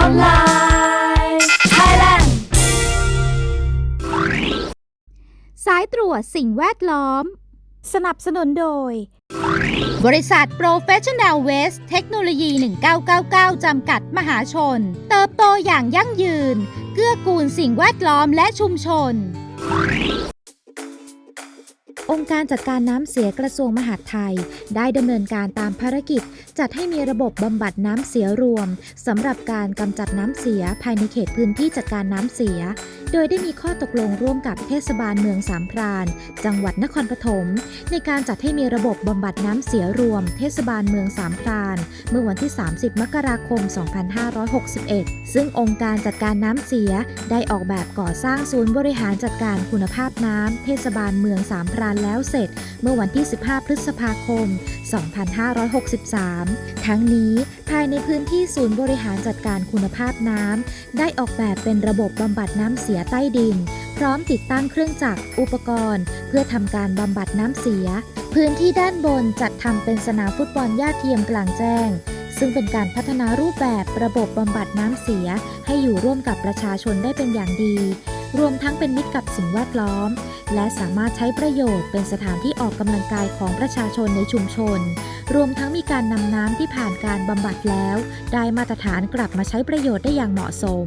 Hotline Thailand สายตรวจสิ่งแวดล้อม สนับสนุนโดย บริษัท Professional Waste เทคโนโลยี 1999 จำกัดมหาชน เติบโตอย่างยั่งยืน เกื้อกูลสิ่งแวดล้อมและชุมชน องค์การจัดการน้ำเสียกระทรวงมหาดไทย ได้ดำเนินการตามภารกิจ จัดให้มีระบบบำบัดน้ำเสียรวมสำหรับการกำจัดน้ำเสียภายในเขตพื้นที่จัดการน้ำเสีย โดยได้มีข้อตกลงร่วมกับเทศบาลเมืองสามพราน จังหวัดนครปฐมในการจัดให้มีระบบบำบัดน้ำเสียรวม เทศบาลเมืองสามพราน เมื่อวันที่ 30 มกราคม 2561 ซึ่งองค์การจัดการน้ำเสียได้ออกแบบก่อสร้างศูนย์บริหารจัดการคุณภาพน้ำเทศบาลเมืองสามพรานแล้วเสร็จ เมื่อวันที่ 15 พฤษภาคม 2563 ทั้งนี้ภายในพื้นที่ศูนย์บริหารจัดการคุณภาพน้ำได้ออกแบบเป็นระบบบำบัดน้ำเสียใต้ดิน พร้อมติดตั้งเครื่องจักรอุปกรณ์ เพื่อทำการบำบัดน้ำเสีย พื้นที่ด้านบนจัดทำเป็นสนามฟุตบอลหญ้าเทียมกลางแจ้ง ซึ่งเป็นการพัฒนารูปแบบระบบบำบัดน้ำเสีย ให้อยู่ร่วมกับประชาชนได้เป็นอย่างดี รวมทั้งเป็นมิตรกับสิ่งแวดล้อม และสามารถใช้ประโยชน์เป็นสถานที่ออกกำลังกายของประชาชนในชุมชน รวมทั้งมีการนำน้ำที่ผ่านการบำบัดแล้ว ได้มาตรฐานกลับมาใช้ประโยชน์ได้อย่างเหมาะสม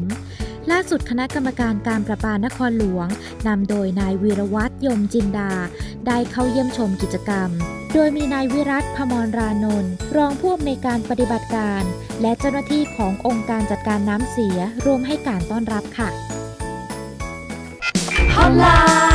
ล่าสุดคณะกรรมการการประปานครหลวง นำโดยนายวีรวัตรยมจินดา ได้เข้าเยี่ยมชมกิจกรรม โดยมีนายวิรัตพมรรานนท์รองผู้อำนวยการปฏิบัติการ และเจ้าหน้าที่ขององค์การจัดการน้ำเสียร่วมให้การต้อนรับค่ะ Hotline